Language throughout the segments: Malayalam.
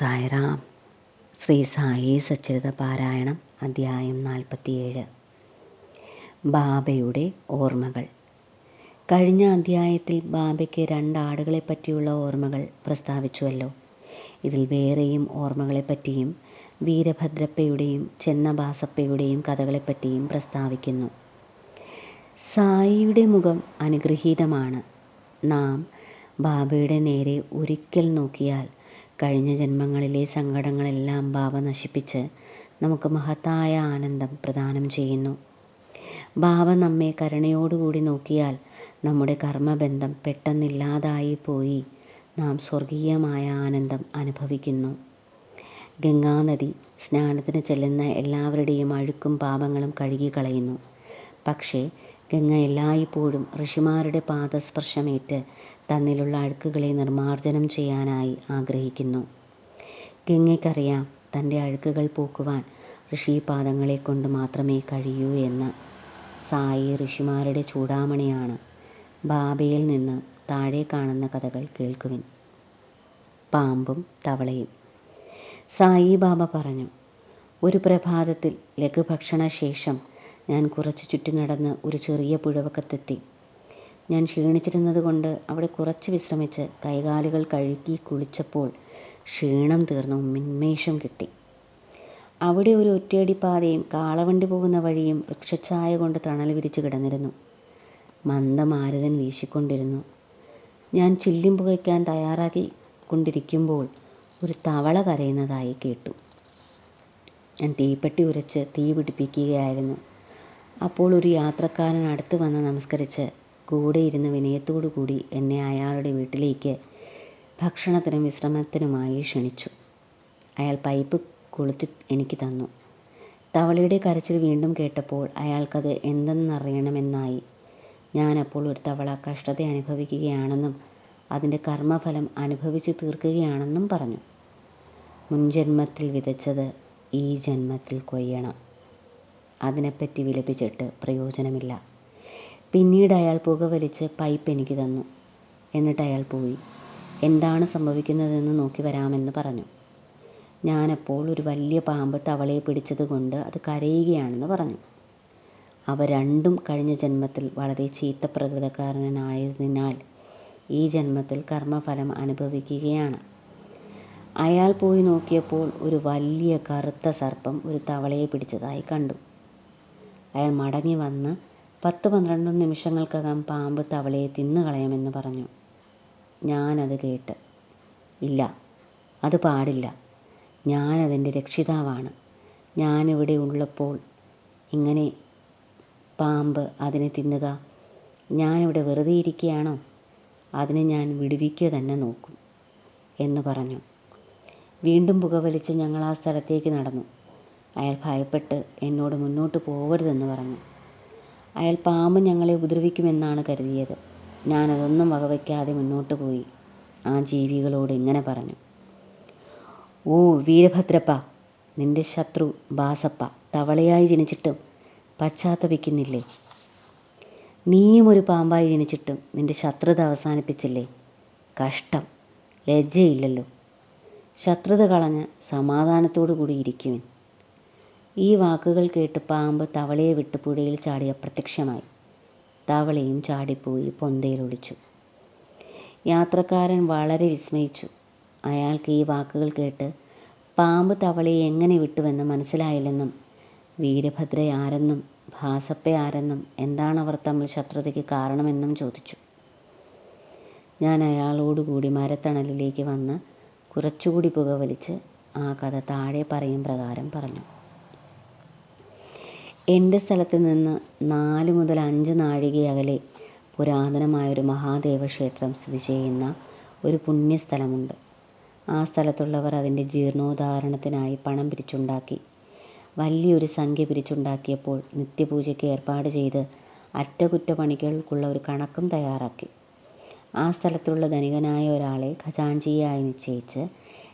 സായിറാം ശ്രീ സായി സച്ചരിത പാരായണം അധ്യായം നാൽപ്പത്തിയേഴ്. ബാബയുടെ ഓർമ്മകൾ. കഴിഞ്ഞ അധ്യായത്തിൽ ബാബയ്ക്ക് രണ്ട് ആടുകളെ പറ്റിയുള്ള ഓർമ്മകൾ പ്രസ്താവിച്ചുവല്ലോ. ഇതിൽ വേറെയും ഓർമ്മകളെപ്പറ്റിയും വീരഭദ്രപ്പയുടെയും ചെന്നബാസപ്പയുടെയും കഥകളെപ്പറ്റിയും പ്രസ്താവിക്കുന്നു. സായിയുടെ മുഖം അനുഗ്രഹീതമാണ്. നാം ബാബയുടെ നേരെ ഒരിക്കൽ നോക്കിയാൽ കഴിഞ്ഞ ജന്മങ്ങളിലെ സങ്കടങ്ങളെല്ലാം ബാബ നശിപ്പിച്ച് നമുക്ക് മഹത്തായ ആനന്ദം പ്രദാനം ചെയ്യുന്നു. ബാബ നമ്മെ കരുണയോടുകൂടി നോക്കിയാൽ നമ്മുടെ കർമ്മബന്ധം പെട്ടെന്നില്ലാതായി പോയി നാം സ്വർഗീയമായ ആനന്ദം അനുഭവിക്കുന്നു. ഗംഗാനദി സ്നാനത്തിന് ചെല്ലുന്ന എല്ലാവരുടെയും അഴുക്കും പാപങ്ങളും കഴുകിക്കളയുന്നു. പക്ഷേ ഗംഗ എല്ലായ്പ്പോഴും ഋഷിമാരുടെ പാദസ്പർശമേറ്റ് തന്നിലുള്ള അഴുക്കുകളെ നിർമാർജനം ചെയ്യാനായി ആഗ്രഹിക്കുന്നു. ഗംഗയ്ക്കറിയാം തന്റെ അഴുക്കുകൾ പോക്കുവാൻ ഋഷിപാദങ്ങളെ കൊണ്ട് മാത്രമേ കഴിയൂ എന്ന്. സായി ഋഷിമാരുടെ ചൂടാമണിയാണ് ബാബയിൽ നിന്ന് താഴെ കാണുന്ന കഥകൾ കേൾക്കുവിൻ. പാമ്പും തവളയും. സായി ബാബ പറഞ്ഞു ഒരു പ്രഭാതത്തിൽ ലഘുഭക്ഷണ ശേഷം ഞാൻ കുറച്ച് ചുറ്റി നടന്ന് ഒരു ചെറിയ പുഴവക്കത്തെത്തി. ഞാൻ ക്ഷീണിച്ചിരുന്നത് കൊണ്ട് അവിടെ കുറച്ച് വിശ്രമിച്ച് കൈകാലുകൾ കഴുകി കുളിച്ചപ്പോൾ ക്ഷീണം തീർന്നു ഉന്മേഷം കിട്ടി. അവിടെ ഒരു ഒറ്റയടി പാതയും കാളവണ്ടി പോകുന്ന വഴിയും വൃക്ഷഛായ കൊണ്ട് തണൽ വിരിച്ച് കിടന്നിരുന്നു. മന്ദമാരുതൻ വീശിക്കൊണ്ടിരുന്നു. ഞാൻ ചില്ലിം പുകയ്ക്കാൻ തയ്യാറാക്കി കൊണ്ടിരിക്കുമ്പോൾ ഒരു തവള കരയുന്നതായി കേട്ടു. ഞാൻ തീപ്പെട്ടി ഉരച്ച് തീ പിടിപ്പിക്കുകയായിരുന്നു. അപ്പോൾ ഒരു യാത്രക്കാരൻ അടുത്ത് വന്ന് നമസ്കരിച്ച് കൂടെ ഇരുന്ന് വിനയത്തോടു കൂടി എന്നെ അയാളുടെ വീട്ടിലേക്ക് ഭക്ഷണത്തിനും വിശ്രമത്തിനുമായി ക്ഷണിച്ചു. അയാൾ പൈപ്പ് കൊളുത്തി എനിക്ക് തന്നു. തവളയുടെ കരച്ചിൽ വീണ്ടും കേട്ടപ്പോൾ അയാൾക്കത് എന്തെന്നറിയണമെന്നായി. ഞാനപ്പോൾ ഒരു തവള കഷ്ടത അനുഭവിക്കുകയാണെന്നും അതിന്റെ കർമ്മഫലം അനുഭവിച്ചു തീർക്കുകയാണെന്നും പറഞ്ഞു. മുൻജന്മത്തിൽ വിതച്ചത് ഈ ജന്മത്തിൽ കൊയ്യണം. അതിനെപ്പറ്റി വിലപിച്ചിട്ട് പ്രയോജനമില്ല. പിന്നീട് അയാൾ പുകവലിച്ച് പൈപ്പ് എനിക്ക് തന്നു. എന്നിട്ട് അയാൾ പോയി. എന്താണ് സംഭവിക്കുന്നതെന്ന് നോക്കി വരാമെന്ന് പറഞ്ഞു. ഞാനപ്പോൾ ഒരു വലിയ പാമ്പ് തവളയെ പിടിച്ചതുകൊണ്ട് അത് കരയുകയാണെന്ന് പറഞ്ഞു. അവ രണ്ടും കഴിഞ്ഞ ജന്മത്തിൽ വളരെ ചീത്ത പ്രകൃതക്കാരനായതിനാൽ ഈ ജന്മത്തിൽ കർമ്മഫലം അനുഭവിക്കുകയാണ്. അയാൾ പോയി നോക്കിയപ്പോൾ ഒരു വലിയ കറുത്ത സർപ്പം ഒരു തവളയെ പിടിച്ചതായി കണ്ടു. അയാൾ മടങ്ങി വന്ന് പത്ത് പന്ത്രണ്ട് നിമിഷങ്ങൾക്കകം പാമ്പ് തവളയെ തിന്നുകളയുമെന്ന് പറഞ്ഞു. ഞാനത് കേട്ട് ഇല്ല അത് പാടില്ല. ഞാനതിന്റെ രക്ഷിതാവാണ്. ഞാനിവിടെ ഉള്ളപ്പോൾ ഇങ്ങനെ പാമ്പ് അതിനെ തിന്നുക ഞാനിവിടെ വെറുതെ ഇരിക്കുകയാണോ? അതിനെ ഞാൻ വിടുവിക്കുക തന്നെ നോക്കും എന്ന് പറഞ്ഞു. വീണ്ടും പുകവലിച്ച് ഞങ്ങൾ ആ സ്ഥലത്തേക്ക് നടന്നു. അയാൾ ഭയപ്പെട്ട് എന്നോട് മുന്നോട്ട് പോകരുതെന്ന് പറഞ്ഞു. അയാൾ പാമ്പ് ഞങ്ങളെ ഉപദ്രവിക്കുമെന്നാണ് കരുതിയത്. ഞാനതൊന്നും വകവയ്ക്കാതെ മുന്നോട്ട് പോയി. ആ ജീവികളോട് ഇങ്ങനെ പറഞ്ഞു. ഓ വീരഭദ്രപ്പ നിന്റെ ശത്രു ബാസപ്പ തവളയായി ജനിച്ചിട്ടും പശ്ചാത്തപിക്കുന്നില്ലേ? നീയും ഒരു പാമ്പായി ജനിച്ചിട്ടും നിന്റെ ശത്രുത അവസാനിപ്പിച്ചില്ലേ? കഷ്ടം ലജ്ജയില്ലല്ലോ. ശത്രുത കളഞ്ഞ് സമാധാനത്തോടു കൂടി ഇരിക്കുവിൻ. ഈ വാക്കുകൾ കേട്ട് പാമ്പ് തവളയെ വിട്ട് പുഴയിൽ ചാടി അപ്രത്യക്ഷമായി. തവളയും ചാടിപ്പോയി പൊന്തയിൽ ഒളിച്ചു. യാത്രക്കാരൻ വളരെ വിസ്മയിച്ചു. അയാൾക്ക് ഈ വാക്കുകൾ കേട്ട് പാമ്പ് തവളയെ എങ്ങനെ വിട്ടുവെന്ന് മനസ്സിലായില്ലെന്നും വീരഭദ്ര ആരെന്നും ഭാസപ്പ ആരെന്നും എന്താണ് അവർ തമ്മിൽ ശത്രുതയ്ക്ക് കാരണമെന്നും ചോദിച്ചു. ഞാൻ അയാളോടുകൂടി മരത്തണലിലേക്ക് വന്ന് കുറച്ചുകൂടി പുകവലിച്ച് ആ കഥ താഴെ പറയും പ്രകാരം പറഞ്ഞു. എന്റെ സ്ഥലത്ത് നിന്ന് നാല് മുതൽ അഞ്ച് നാഴിക അകലെ പുരാതനമായൊരു മഹാദേവ ക്ഷേത്രം സ്ഥിതി ചെയ്യുന്ന ഒരു പുണ്യസ്ഥലമുണ്ട്. ആ സ്ഥലത്തുള്ളവർ അതിന്റെ ജീർണോദ്ധാരണത്തിനായി പണം പിരിച്ചുണ്ടാക്കി വലിയൊരു സംഖ്യ പിരിച്ചുണ്ടാക്കിയപ്പോൾ നിത്യപൂജയ്ക്ക് ഏർപ്പാട് ചെയ്ത് അറ്റകുറ്റപ്പണികൾക്കുള്ള ഒരു കണക്കും തയ്യാറാക്കി. ആ സ്ഥലത്തുള്ള ധനികനായ ഒരാളെ ഖജാഞ്ചിയായി നിശ്ചയിച്ച്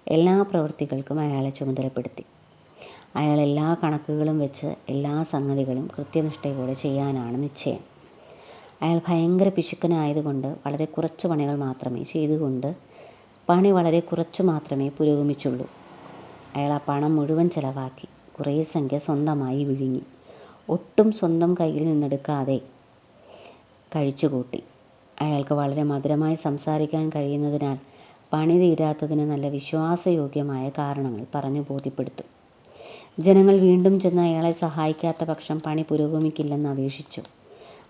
എല്ലാ പ്രവൃത്തികൾക്കും അയാളെ ചുമതലപ്പെടുത്തി. അയാൾ എല്ലാ കണക്കുകളും വെച്ച് എല്ലാ സംഗതികളും കൃത്യനിഷ്ഠയോടെ ചെയ്യാനാണ് നിശ്ചയം. അയാൾ ഭയങ്കര പിശുക്കനായതുകൊണ്ട് വളരെ കുറച്ച് പണികൾ മാത്രമേ ചെയ്തുകൊണ്ട് പണി വളരെ കുറച്ച് മാത്രമേ പുരോഗമിച്ചുള്ളൂ. അയാൾ ആ പണം മുഴുവൻ ചെലവാക്കി കുറേ സംഖ്യ സ്വന്തമായി വിഴുങ്ങി. ഒട്ടും സ്വന്തം കയ്യിൽ നിന്നെടുക്കാതെ കഴിച്ചുകൂട്ടി. അയാൾക്ക് വളരെ മധുരമായി സംസാരിക്കാൻ കഴിയുന്നതിനാൽ പണി തീരാത്തതിന് നല്ല വിശ്വാസയോഗ്യമായ കാരണങ്ങൾ പറഞ്ഞു ബോധ്യപ്പെടുത്തും. ജനങ്ങൾ വീണ്ടും ചെന്ന് അയാളെ സഹായിക്കാത്ത പക്ഷം പണി പുരോഗമിക്കില്ലെന്ന് അപേക്ഷിച്ചു.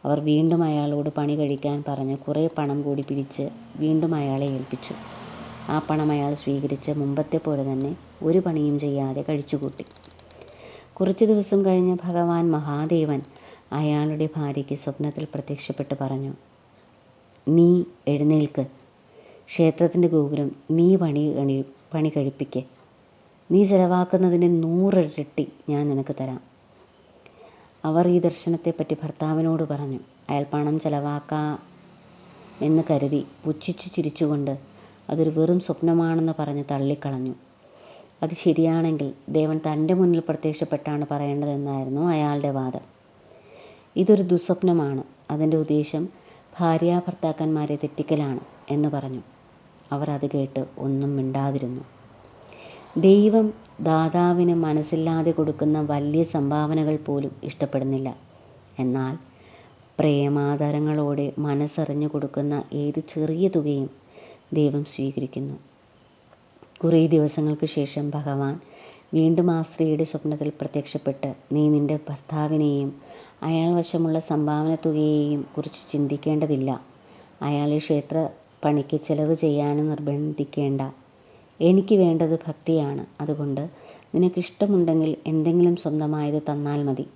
അവർ വീണ്ടും അയാളോട് പണി കഴിക്കാൻ പറഞ്ഞ് കുറേ പണം കൂടി പിരിച്ച് വീണ്ടും അയാളെ ഏൽപ്പിച്ചു. ആ പണം അയാൾ സ്വീകരിച്ച് മുമ്പത്തെ പോലെ തന്നെ ഒരു പണിയും ചെയ്യാതെ കഴിച്ചുകൂട്ടി. കുറച്ച് ദിവസം കഴിഞ്ഞ് ഭഗവാൻ മഹാദേവൻ അയാളുടെ ഭാര്യയ്ക്ക് സ്വപ്നത്തിൽ പ്രത്യക്ഷപ്പെട്ട് പറഞ്ഞു നീ എഴുന്നേൽക്ക്. ക്ഷേത്രത്തിന്റെ ഗോപുരം നീ പണി പണി കഴിപ്പിക്ക്. നീ ചെലവാക്കുന്നതിന്റെ നൂറിരട്ടി ഞാൻ നിനക്ക് തരാം. അവർ ഈ ദർശനത്തെപ്പറ്റി ഭർത്താവിനോട് പറഞ്ഞു. അയാൾ പണം ചെലവാക്കാം എന്ന് കരുതി പുച്ഛിച്ച് ചിരിച്ചുകൊണ്ട് അതൊരു വെറും സ്വപ്നമാണെന്ന് പറഞ്ഞ് തള്ളിക്കളഞ്ഞു. അത് ശരിയാണെങ്കിൽ ദേവൻ തന്റെ മുന്നിൽ പ്രത്യക്ഷപ്പെട്ടാണ് പറയേണ്ടതെന്നായിരുന്നു അയാളുടെ വാദം. ഇതൊരു ദുസ്വപ്നമാണ്. അതിന്റെ ഉദ്ദേശം ഭാര്യ ഭർത്താക്കന്മാരെ തെറ്റിക്കലാണ് എന്ന് പറഞ്ഞു. അവർ അത് കേട്ട് ഒന്നും മിണ്ടാതിരുന്നു. ദൈവം ദാതാവിന് മനസ്സില്ലാതെ കൊടുക്കുന്ന വലിയ സംഭാവനകൾ പോലും ഇഷ്ടപ്പെടുന്നില്ല. എന്നാൽ പ്രേമാദരങ്ങളോടെ മനസ്സറിഞ്ഞു കൊടുക്കുന്ന ഏത് ചെറിയ തുകയും ദൈവം സ്വീകരിക്കുന്നു. കുറേ ദിവസങ്ങൾക്ക് ശേഷം ഭഗവാൻ വീണ്ടും ആ സ്ത്രീയുടെ സ്വപ്നത്തിൽ പ്രത്യക്ഷപ്പെട്ട് നീ നിന്റെ ഭർത്താവിനെയും അയാൾ വശമുള്ള സംഭാവന തുകയെയും കുറിച്ച് ചിന്തിക്കേണ്ടതില്ല. അയാളെ ക്ഷേത്ര പണിക്ക് ചെലവ് ചെയ്യാനും നിർബന്ധിക്കേണ്ട. എനിക്ക് വേണ്ടത് ഭക്തിയാണ്. അതുകൊണ്ട് നിനക്കിഷ്ടമുണ്ടെങ്കിൽ എന്തെങ്കിലും സ്വന്തമായത് തന്നാൽ മതി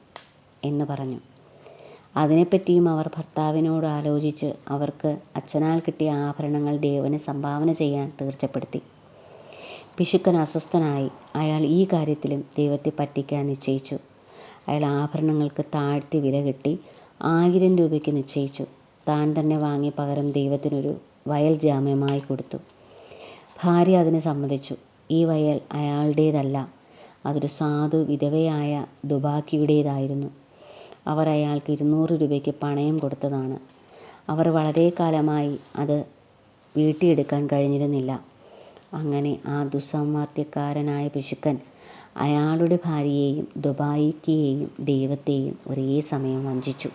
എന്ന് പറഞ്ഞു. അതിനെപ്പറ്റിയും അവർ ഭർത്താവിനോട് ആലോചിച്ച് അവർക്ക് അച്ഛനാൽ കിട്ടിയ ആഭരണങ്ങൾ ദേവന് സംഭാവന ചെയ്യാൻ തീർച്ചപ്പെടുത്തി. പിശുക്കൻ അസ്വസ്ഥനായി അയാൾ ഈ കാര്യത്തിലും ദൈവത്തെ പറ്റിക്കാൻ നിശ്ചയിച്ചു. അയാൾ ആഭരണങ്ങൾക്ക് താഴ്ത്തി വില കിട്ടി ആയിരം രൂപയ്ക്ക് നിശ്ചയിച്ചു. താൻ തന്നെ വാങ്ങി പകരം ദൈവത്തിനൊരു വയൽ ജാമ്യമായി കൊടുത്തു. ഭാര്യ അതിനെ സമ്മതിച്ചു. ഈ വയൽ അയാളുടേതല്ല. അതൊരു സാധു വിധവയായ ദുബാക്കിയുടേതായിരുന്നു. അവർ അയാൾക്ക് ഇരുന്നൂറ് രൂപയ്ക്ക് പണയം കൊടുത്തതാണ്. അവർ വളരെ കാലമായി അത് വീട്ടിയെടുക്കാൻ കഴിഞ്ഞിരുന്നില്ല. അങ്ങനെ ആ ദുസ്സാമർത്ഥ്യക്കാരനായ പിശുക്കൻ അയാളുടെ ഭാര്യയെയും ദുബായിക്കയെയും ദൈവത്തെയും ഒരേ സമയം വഞ്ചിച്ചു.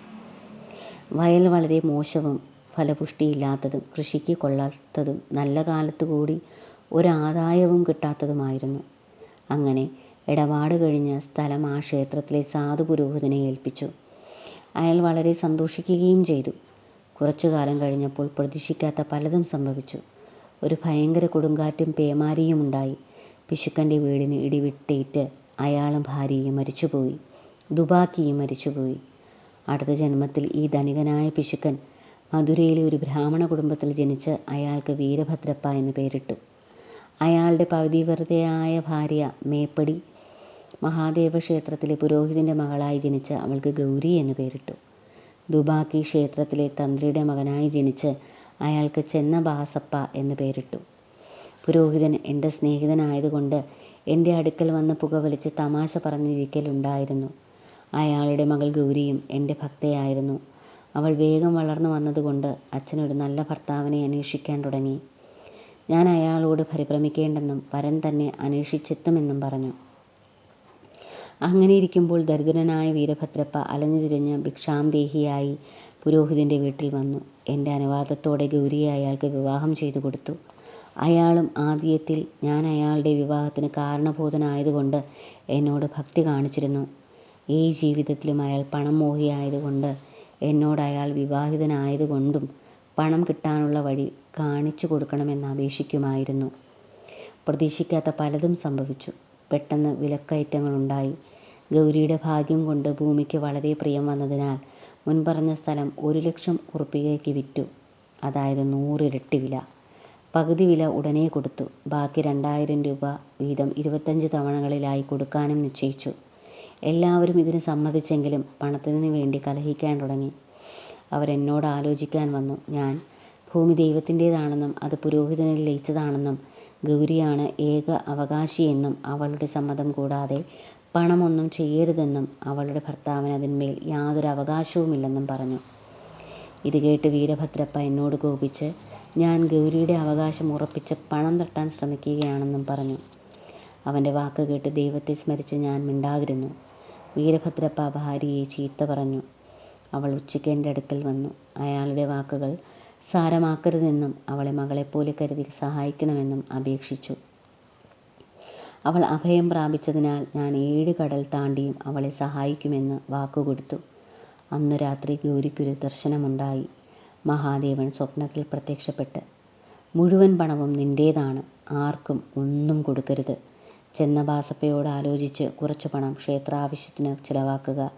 വയൽ വളരെ മോശവും ഫലപുഷ്ടിയില്ലാത്തതും കൃഷിക്ക് കൊള്ളാത്തതും നല്ല കാലത്ത് കൂടി ഒരാദായവും കിട്ടാത്തതുമായിരുന്നു. അങ്ങനെ ഇടപാട് കഴിഞ്ഞ സ്ഥലം ആ ക്ഷേത്രത്തിലെ സാധു പുരോഹിതനെ ഏൽപ്പിച്ചു. അയാൾ വളരെ സന്തോഷിക്കുകയും ചെയ്തു. കുറച്ചു കാലം കഴിഞ്ഞപ്പോൾ പ്രതീക്ഷിക്കാത്ത പലതും സംഭവിച്ചു. ഒരു ഭയങ്കര കൊടുങ്കാറ്റും പേമാരിയും ഉണ്ടായി. പിശുക്കന്റെ വീടിന് ഇടിവിട്ടേറ്റ് അയാളും ഭാര്യയും മരിച്ചുപോയി. ദുബാക്കിയും മരിച്ചുപോയി. അടുത്ത ജന്മത്തിൽ ഈ ധനികനായ പിശുക്കൻ മധുരയിലെ ഒരു ബ്രാഹ്മണ കുടുംബത്തിൽ ജനിച്ച് അയാൾക്ക് വീരഭദ്രപ്പ എന്ന് പേരിട്ടു. അയാളുടെ പതിവ്രതയായ ഭാര്യ മേപ്പടി മഹാദേവ ക്ഷേത്രത്തിലെ പുരോഹിതന്റെ മകളായി ജനിച്ച് അവൾക്ക് ഗൗരി എന്ന് പേരിട്ടു. ദുബാക്കി ക്ഷേത്രത്തിലെ തന്ത്രിയുടെ മകനായി ജനിച്ച് അയാൾക്ക് ചെന്ന ബാസപ്പ എന്ന് പേരിട്ടു. പുരോഹിതൻ എന്റെ സ്നേഹിതനായതുകൊണ്ട് എന്റെ അടുക്കൽ വന്ന് പുകവലിച്ച് തമാശ പറഞ്ഞിരിക്കലുണ്ടായിരുന്നു. അയാളുടെ മകൾ ഗൗരിയും എന്റെ ഭക്തയായിരുന്നു. അവൾ വേഗം വളർന്നു വന്നതുകൊണ്ട് അച്ഛനൊരു നല്ല ഭർത്താവിനെ അന്വേഷിക്കാൻ തുടങ്ങി. ഞാൻ അയാളോട് പരിഭ്രമിക്കേണ്ടെന്നും വരൻ തന്നെ അന്വേഷിച്ചെത്തുമെന്നും പറഞ്ഞു. അങ്ങനെയിരിക്കുമ്പോൾ ദരിദ്രനായ വീരഭദ്രപ്പ അലഞ്ഞു തിരിഞ്ഞ് ഭിക്ഷാംദേഹിയായി പുരോഹിതന്റെ വീട്ടിൽ വന്നു. എന്റെ അനുവാദത്തോടെ ഗൗരിയെ അയാൾക്ക് വിവാഹം ചെയ്തു കൊടുത്തു. അയാളും ആദ്യത്തിൽ ഞാൻ അയാളുടെ വിവാഹത്തിന് കാരണബോധനായതുകൊണ്ട് എന്നോട് ഭക്തി കാണിച്ചിരുന്നു. ഈ ജീവിതത്തിലും അയാൾ പണം മോഹിയായതുകൊണ്ട് എന്നോട് അയാൾ വിവാഹിതനായതുകൊണ്ടും പണം കിട്ടാനുള്ള വഴി കാണിച്ചു കൊടുക്കണമെന്ന് അപേക്ഷിക്കുമായിരുന്നു. പ്രതീക്ഷിക്കാത്ത പലതും സംഭവിച്ചു. പെട്ടെന്ന് വിലക്കയറ്റങ്ങളുണ്ടായി. ഗൗരിയുടെ ഭാഗ്യം കൊണ്ട് ഭൂമിക്ക് വളരെ പ്രിയം വന്നതിനാൽ മുൻപറഞ്ഞ സ്ഥലം ഒരു ലക്ഷം ഉറുപ്പികയ്ക്ക് വിറ്റു. അതായത് നൂറിരട്ടി വില. പകുതി വില ഉടനെ കൊടുത്തു. ബാക്കി രണ്ടായിരം രൂപ വീതം ഇരുപത്തഞ്ച് തവണകളിലായി കൊടുക്കാനും നിശ്ചയിച്ചു. എല്ലാവരും ഇതിന് സമ്മതിച്ചെങ്കിലും പണത്തിന് വേണ്ടി കലഹിക്കാൻ തുടങ്ങി. അവരെന്നോട് ആലോചിക്കാൻ വന്നു. ഞാൻ ഭൂമി ദൈവത്തിന്റേതാണെന്നും അത് പുരോഹിതനിൽ ലയിച്ചതാണെന്നും ഗൗരിയാണ് ഏക അവകാശിയെന്നും അവളുടെ സമ്മതം കൂടാതെ പണമൊന്നും ചെയ്യരുതെന്നും അവളുടെ ഭർത്താവിന് അതിന്മേൽ യാതൊരു അവകാശവുമില്ലെന്നും പറഞ്ഞു. ഇത് കേട്ട് വീരഭദ്രപ്പ എന്നോട് കോപിച്ച് ഞാൻ ഗൗരിയുടെ അവകാശം ഉറപ്പിച്ച് പണം തട്ടാൻ ശ്രമിക്കുകയാണെന്നും പറഞ്ഞു. അവന്റെ വാക്ക് കേട്ട് ദൈവത്തെ സ്മരിച്ച് ഞാൻ മിണ്ടാതിരുന്നു. വീരഭദ്രപ്പ ഭാര്യയെ ചീത്ത പറഞ്ഞു. അവൾ ഉച്ചയ്ക്ക് എന്റെ അടുക്കൽ വന്നു. അയാളുടെ വാക്കുകൾ സാരമാക്കരുതെന്നും അവളെ മകളെപ്പോലെ കരുതി സഹായിക്കണമെന്നും അപേക്ഷിച്ചു. അവൾ അഭയം പ്രാപിച്ചതിനാൽ ഞാൻ ഏഴ് കടൽ താണ്ടിയും അവളെ സഹായിക്കുമെന്ന് വാക്കുകൊടുത്തു. അന്നു രാത്രി ഗൗരിക്കൊരു ദർശനമുണ്ടായി. മഹാദേവൻ സ്വപ്നത്തിൽ പ്രത്യക്ഷപ്പെട്ട് മുഴുവൻ പണവും നിന്റേതാണ് ആർക്കും ഒന്നും കൊടുക്കരുത്. ചെന്നബാസപ്പയോട് ആലോചിച്ച് കുറച്ചു പണം ക്ഷേത്രാവശ്യത്തിന് ചിലവാക്കുക.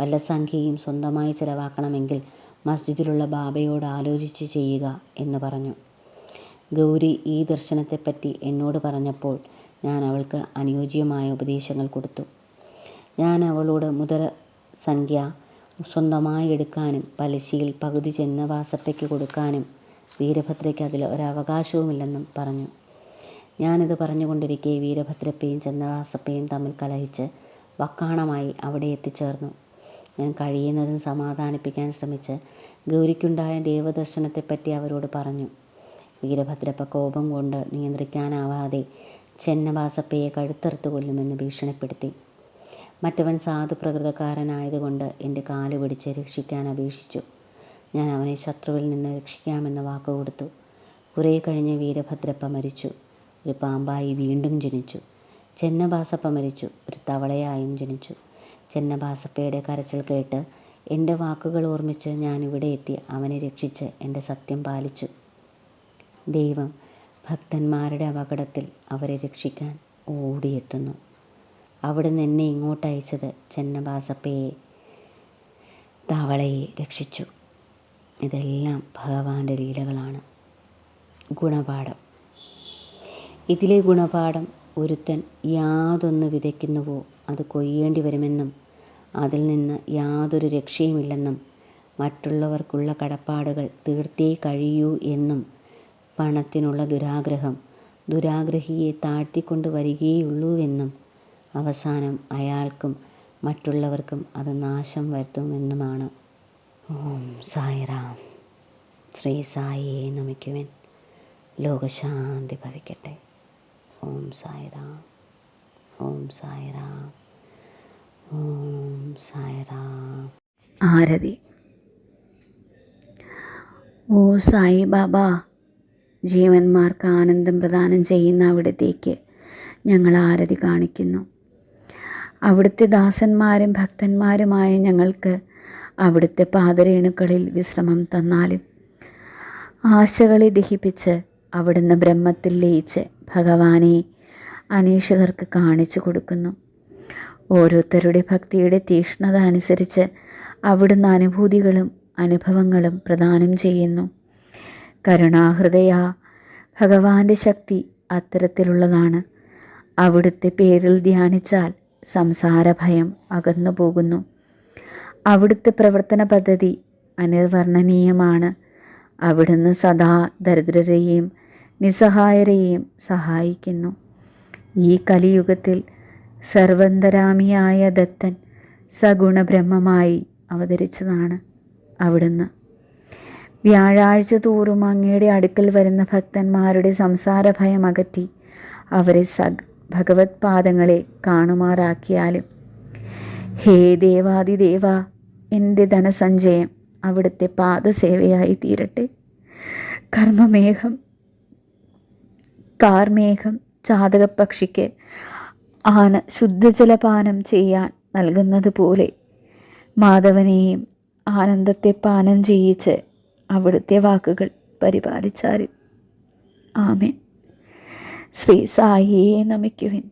വല്ല സംഖ്യയും സ്വന്തമായി ചിലവാക്കണമെങ്കിൽ മസ്ജിദിലുള്ള ബാബയോട് ആലോചിച്ച് ചെയ്യുക എന്ന് പറഞ്ഞു. ഗൗരി ഈ ദർശനത്തെപ്പറ്റി എന്നോട് പറഞ്ഞപ്പോൾ ഞാൻ അവൾക്ക് അനുയോജ്യമായ ഉപദേശങ്ങൾ കൊടുത്തു. ഞാൻ അവളോട് മുതല സംഖ്യ സ്വന്തമായി എടുക്കാനും പലിശയിൽ പകുതി ചെന്നവാസപ്പയ്ക്ക് കൊടുക്കാനും വീരഭദ്രയ്ക്ക് അതിൽ ഒരവകാശവുമില്ലെന്നും പറഞ്ഞു. ഞാനിത് പറഞ്ഞുകൊണ്ടിരിക്കെ വീരഭദ്രപ്പയും ചെന്നവാസപ്പയും തമ്മിൽ കലഹിച്ച് വക്കാണമായി അവിടെ എത്തിച്ചേർന്നു. ഞാൻ കഴിയുന്നതും സമാധാനിപ്പിക്കാൻ ശ്രമിച്ച് ഗൗരിക്കുണ്ടായ ദേവദർശനത്തെപ്പറ്റി അവരോട് പറഞ്ഞു. വീരഭദ്രപ്പ കോപം കൊണ്ട് നിയന്ത്രിക്കാനാവാതെ ചെന്നവാസപ്പയെ കഴുത്തറുത്ത് കൊല്ലുമെന്ന് ഭീഷണിപ്പെടുത്തി. മറ്റവൻ സാധു പ്രകൃതക്കാരനായതുകൊണ്ട് എന്റെ കാൽ പിടിച്ച് രക്ഷിക്കാൻ അപേക്ഷിച്ചു. ഞാൻ അവനെ ശത്രുവിൽ നിന്ന് രക്ഷിക്കാമെന്ന് വാക്കുകൊടുത്തു കുറേ കഴിഞ്ഞ് വീരഭദ്രപ്പ മരിച്ചു. ഒരു പാമ്പായി വീണ്ടും ജനിച്ചു. ചെന്നബാസപ്പ മരിച്ചു. ഒരു തവളയായും ജനിച്ചു. ചെന്നബാസപ്പയുടെ കരച്ചിൽ കേട്ട് എന്റെ വാക്കുകൾ ഓർമ്മിച്ച് ഞാൻ ഇവിടെ എത്തി അവനെ രക്ഷിച്ച് എന്റെ സത്യം പാലിച്ചു. ദൈവം ഭക്തന്മാരുടെ അപകടത്തിൽ അവരെ രക്ഷിക്കാൻ ഓടിയെത്തുന്നു. അവിടുന്ന് എന്നെ ഇങ്ങോട്ട് അയച്ചത് ചെന്നബാസപ്പയെ തവളയെ രക്ഷിച്ചു. ഇതെല്ലാം ഭഗവാന്റെ ലീലകളാണ്. ഗുണപാഠം. ഇതിലെ ഗുണപാഠം ഒരുത്തൻ യാതൊന്ന് വിതയ്ക്കുന്നുവോ അത് കൊയ്യേണ്ടി വരുമെന്നും അതിൽ നിന്ന് യാതൊരു രക്ഷയുമില്ലെന്നും മറ്റുള്ളവർക്കുള്ള കടപ്പാടുകൾ തീർത്തേ കഴിയൂ എന്നും പണത്തിനുള്ള ദുരാഗ്രഹം ദുരാഗ്രഹിയെ താഴ്ത്തിക്കൊണ്ട് വരികയുള്ളൂവെന്നും അവസാനം അയാൾക്കും മറ്റുള്ളവർക്കും അത് നാശം വരുത്തുമെന്നുമാണ്. ഓം സായിറാം ശ്രീ സായിയെ നമിക്കുവൻ. ലോകശാന്തി ഭവിക്കട്ടെ. ഓം സായിറാം ഓം സായിറാം ഓം സായിറാം. ആരതി. ഓ സായി ബാബ ജീവന്മാർക്ക് ആനന്ദം പ്രദാനം ചെയ്യുന്ന അവിടത്തേക്ക് ഞങ്ങൾ ആരതി കാണിക്കുന്നു. അവിടുത്തെ ദാസന്മാരും ഭക്തന്മാരുമായ ഞങ്ങൾക്ക് അവിടുത്തെ പാതരേണുക്കളിൽ വിശ്രമം തന്നാലും ആശകളെ ദഹിപ്പിച്ച് അവിടുന്ന് ബ്രഹ്മത്തിൽ ലയിച്ച് ഭഗവാനെ അനീഷകർക്ക് കാണിച്ചു കൊടുക്കുന്നു. ഓരോരുത്തരുടെ ഭക്തിയുടെ തീക്ഷ്ണത അനുസരിച്ച് അവിടുന്ന് അനുഭൂതികളും അനുഭവങ്ങളും പ്രദാനം ചെയ്യുന്നു. കരുണാഹൃദയ ഭഗവാന്റെ ശക്തി അത്തരത്തിലുള്ളതാണ്. അവിടുത്തെ പേരിൽ ധ്യാനിച്ചാൽ സംസാരഭയം അകന്നു പോകുന്നു. അവിടുത്തെ പ്രവർത്തന പദ്ധതി അനിർവർണനീയമാണ്. അവിടുന്ന് സദാ ദരിദ്രരെയും നിസ്സഹായരെയും സഹായിക്കുന്നു. ഈ കലിയുഗത്തിൽ സർവന്തരാമിയായ ദത്തൻ സഗുണബ്രഹ്മമായി അവതരിച്ചതാണ് അവിടുന്ന്. വ്യാഴാഴ്ച തോറും അങ്ങയുടെ അടുക്കൽ വരുന്ന ഭക്തന്മാരുടെ സംസാര ഭയം അകറ്റി അവരെ സഗ് ഭഗവത് പാദങ്ങളെ കാണുമാറാക്കിയാലും. ഹേ ദേവാദിദേവ എന്റെ ധനസഞ്ചയം അവിടുത്തെ പാദസേവയായി തീരട്ടെ. കർമ്മമേഘം കാർമേഘം ചാതകപ്പക്ഷിക്ക് ആന ശുദ്ധജലപാനം ചെയ്യാൻ നൽകുന്നത് പോലെ. മാധവനെയും ആനന്ദത്തെ പാനം ചെയ്യിച്ച് അവിടുത്തെ വാക്കുകൾ പരിപാലിച്ചാലും. ആമേൻ. ശ്രീ സായിയെ നമിക്കുവിൻ.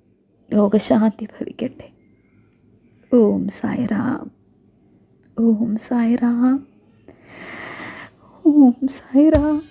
ലോകശാന്തി ഭവിക്കട്ടെ. ഓം സായിറാം. ഓം സായിറാം. ഓം സായിറാം.